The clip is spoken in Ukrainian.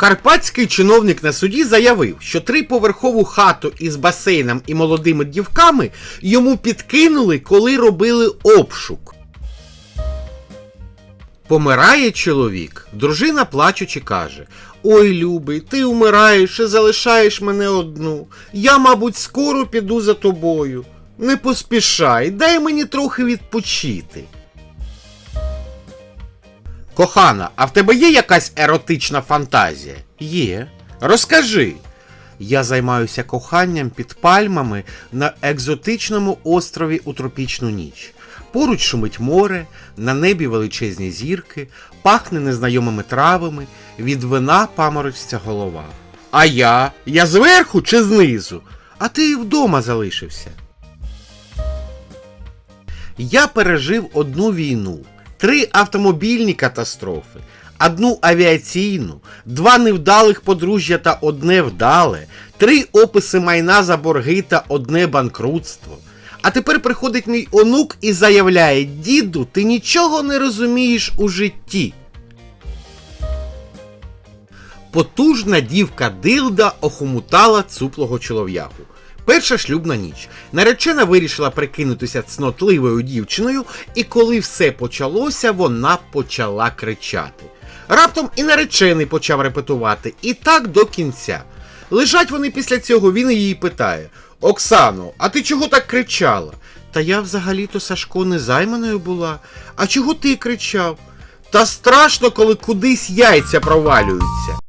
Карпатський чиновник на суді заявив, що триповерхову хату із басейном і молодими дівками йому підкинули, коли робили обшук. Помирає чоловік, дружина плачучи каже: Ой, любий, ти умираєш і залишаєш мене одну. Я, мабуть, скоро піду за тобою. Не поспішай, дай мені трохи відпочити. Кохана, а в тебе є якась еротична фантазія? Є. Розкажи. Я займаюся коханням під пальмами на екзотичному острові у тропічну ніч. Поруч шумить море, на небі величезні зірки, пахне незнайомими травами, від вина паморочиться голова. А я? Я зверху чи знизу? А ти вдома залишився. Я пережив одну війну, три автомобільні катастрофи, одну авіаційну, два невдалих подружжя та одне вдале, три описи майна за борги та одне банкрутство. А тепер приходить мій онук і заявляє: діду, ти нічого не розумієш у житті. Потужна дівка Дилда охомутала цуплого чолов'ягу. Перша шлюбна ніч. Наречена вирішила прикинутися цнотливою дівчиною, і коли все почалося, вона почала кричати. Раптом і наречений почав репетувати, і так до кінця. Лежать вони після цього, він її питає: Оксано, а ти чого так кричала? Та я взагалі-то Сашко незайманою була. А чого ти кричав? Та страшно, коли кудись яйця провалюються.